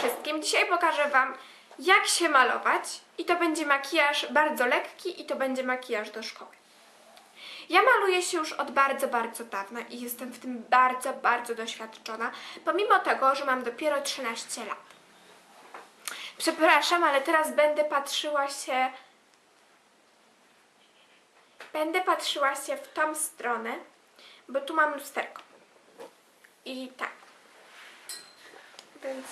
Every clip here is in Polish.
wszystkim! Dzisiaj pokażę Wam, jak się malować. I to będzie makijaż bardzo lekki i to będzie makijaż do szkoły. Ja maluję się już od bardzo, bardzo dawna i jestem w tym bardzo, bardzo doświadczona, pomimo tego, że mam dopiero 13 lat. Przepraszam, ale teraz będę patrzyła się. Będę patrzyła się w tą stronę, bo tu mam lusterko. I tak. Więc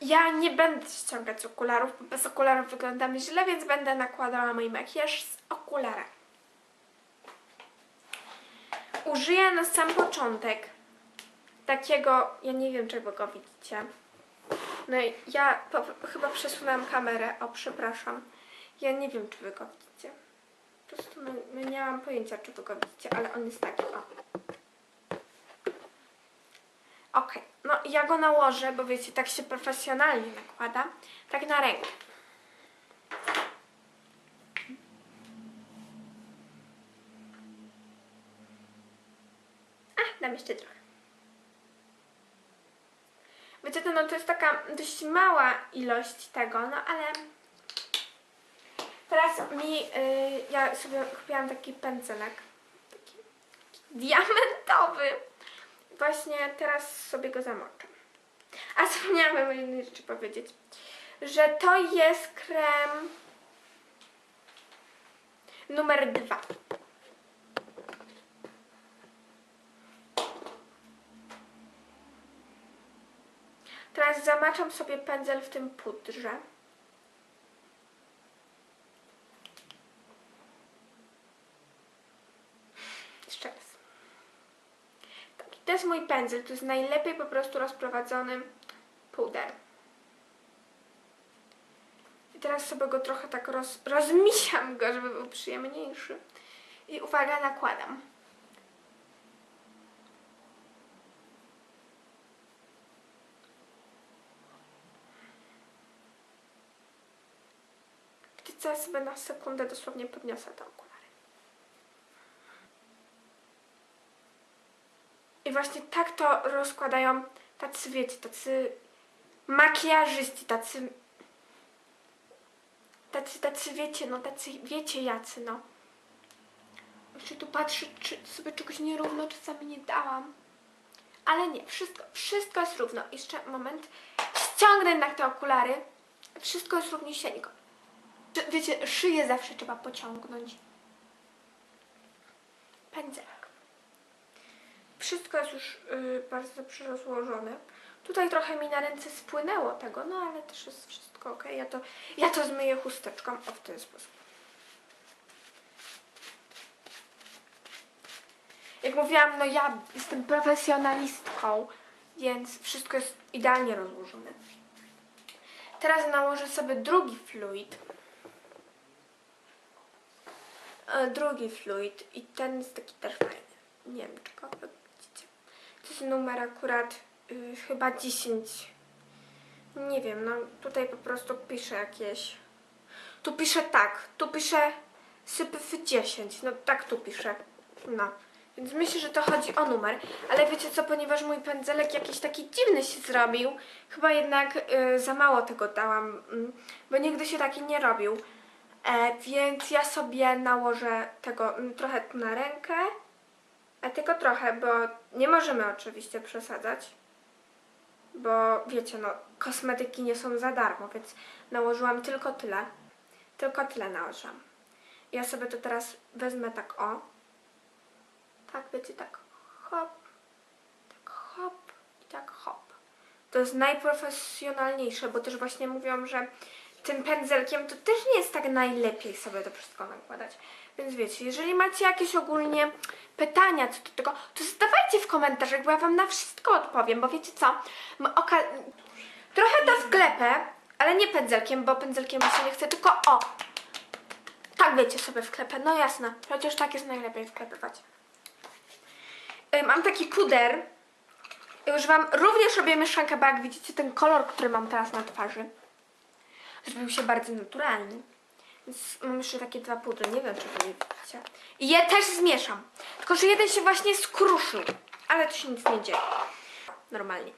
ja nie będę ściągać okularów, bo bez okularów wyglądam źle, więc będę nakładała mój makijaż z okularami. Użyję na sam początek takiego, ja nie wiem, wy go widzicie. No i ja po, chyba przesunęłam kamerę, o przepraszam. Ja nie wiem, czy wy go widzicie. Po prostu no, no nie mam pojęcia, czy wy go widzicie, ale on jest taki, o. Okej, no ja go nałożę, bo wiecie, tak się profesjonalnie nakłada, tak na rękę. A, dam jeszcze trochę. Wiecie, to, no, to jest taka dość mała ilość tego, no ale teraz mi, y, ja sobie kupiłam taki pędzelek, taki diamentowy. Właśnie teraz sobie go zamoczę. A zapomniałam o jednej rzeczy powiedzieć, że to jest krem numer dwa. Teraz zamaczam sobie pędzel w tym pudrze. Jeszcze raz. Tak, i to jest mój pędzel. To jest najlepiej po prostu rozprowadzony puder. I teraz sobie go trochę tak roz, rozmisiam go, żeby był przyjemniejszy. I uwaga, nakładam. Wiecie co, ja sobie na sekundę dosłownie podniosę te okulary. I właśnie tak to rozkładają tacy, wiecie, tacy makijażyści, tacy, tacy, tacy, wiecie, no, tacy, wiecie jacy, no. Jeszcze tu patrzę, czy sobie czegoś nierówno czasami nie dałam. Ale nie, wszystko, wszystko jest równo. Jeszcze moment. Ściągnę jednak te okulary. Wszystko jest równiusieńko. Wiecie, szyję zawsze trzeba pociągnąć. Pędzelek. Wszystko jest już y, bardzo dobrze rozłożone. Tutaj trochę mi na ręce spłynęło tego, no ale też jest wszystko ok. Ja to, ja to zmyję chusteczką o w ten sposób. Jak mówiłam, no ja jestem profesjonalistką, więc wszystko jest idealnie rozłożone. Teraz nałożę sobie drugi fluid. E, Drugi fluid i ten jest taki też fajny. Nie wiem, czy jest numer akurat y, chyba 10. Nie wiem, no tutaj po prostu piszę jakieś. Tu piszę tak, tu piszę sypy 10. No tak tu piszę. No. Więc myślę, że to chodzi o numer. Ale wiecie co, ponieważ mój pędzelek jakiś taki dziwny się zrobił, chyba jednak y, za mało tego dałam, mm, bo nigdy się taki nie robił. E, więc ja sobie nałożę tego mm, trochę na rękę, a tylko trochę, bo nie możemy oczywiście przesadzać, bo wiecie, no kosmetyki nie są za darmo, więc nałożyłam tylko tyle. Tylko tyle nałożyłam. Ja sobie to teraz wezmę tak o. Tak, wiecie, tak hop, tak hop i tak hop. To jest najprofesjonalniejsze, bo też właśnie mówią, że tym pędzelkiem to też nie jest tak najlepiej sobie to wszystko nakładać. Więc wiecie, jeżeli macie jakieś ogólnie pytania co do tego, to zadawajcie w komentarzach, bo ja wam na wszystko odpowiem, bo wiecie co? Oka- Trochę to wklepę, ale nie pędzelkiem, bo pędzelkiem się nie chce, tylko o! Tak wiecie sobie wklepę, no jasne, przecież tak jest najlepiej wklepywać. Y, Mam taki puder. Używam również robię mieszankę, bo jak widzicie ten kolor, który mam teraz na twarzy, zrobił się bardzo naturalny. Więc mam jeszcze takie dwa pudry, nie wiem czy je widzicie. I je też zmieszam. Tylko, że jeden się właśnie skruszył. Ale to się nic nie dzieje. Normalnie.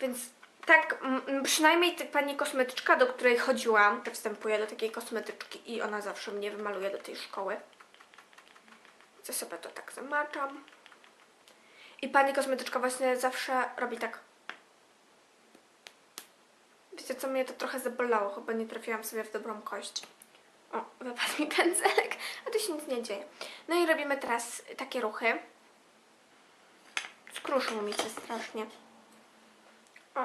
Więc tak, przynajmniej ta pani kosmetyczka, do której chodziłam, wstępuję do takiej kosmetyczki i ona zawsze mnie wymaluje do tej szkoły. Co sobie to tak zamaczam. I pani kosmetyczka właśnie zawsze robi tak. Co, mnie to trochę zabolało, chyba nie trafiłam sobie w dobrą kość. O, wypadł mi pędzelek, a tu się nic nie dzieje. No i robimy teraz takie ruchy. Skruszył mi się strasznie. O,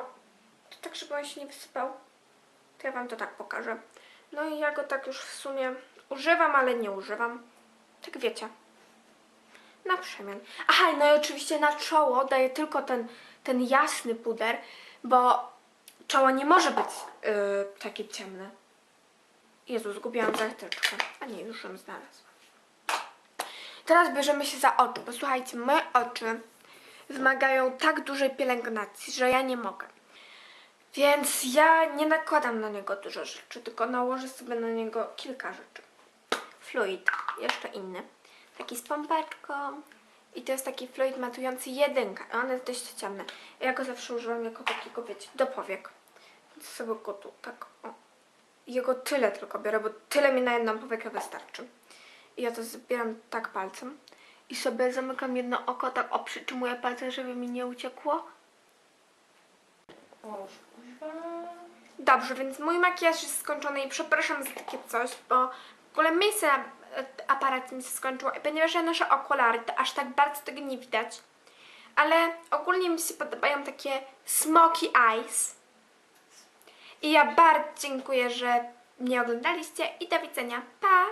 to tak, żeby on się nie wysypał. To ja Wam to tak pokażę. No i ja go tak już w sumie używam, ale nie używam. Tak wiecie. Na przemian. Aha, no i oczywiście na czoło daję tylko ten, ten jasny puder, bo czoło nie może być yy, takie ciemne. Jezu, zgubiłam zarteczkę. A nie, już ją znalazłam. Teraz bierzemy się za oczy, bo słuchajcie, moje oczy wymagają tak dużej pielęgnacji, że ja nie mogę. Więc ja nie nakładam na niego dużo rzeczy, tylko nałożę sobie na niego kilka rzeczy. Fluid, jeszcze inny. Taki z pompeczką. I to jest taki fluid matujący jedynka. On jest dość ciemny. Ja go zawsze używam jako takiego, wiecie, do powiek. Sobie go tu tak, o. Jego tyle tylko biorę, bo tyle mi na jedną powiekę wystarczy. I ja to zbieram tak palcem. I sobie zamykam jedno oko, tak oprzytrzymuję palce, żeby mi nie uciekło. Dobrze, więc mój makijaż jest skończony i przepraszam za takie coś, bo w ogóle miejsce na e, aparat mi się skończyło i ponieważ ja noszę okulary, to aż tak bardzo tego nie widać. Ale ogólnie mi się podobają takie smoky eyes. I ja bardzo dziękuję, że mnie oglądaliście i do widzenia. Pa!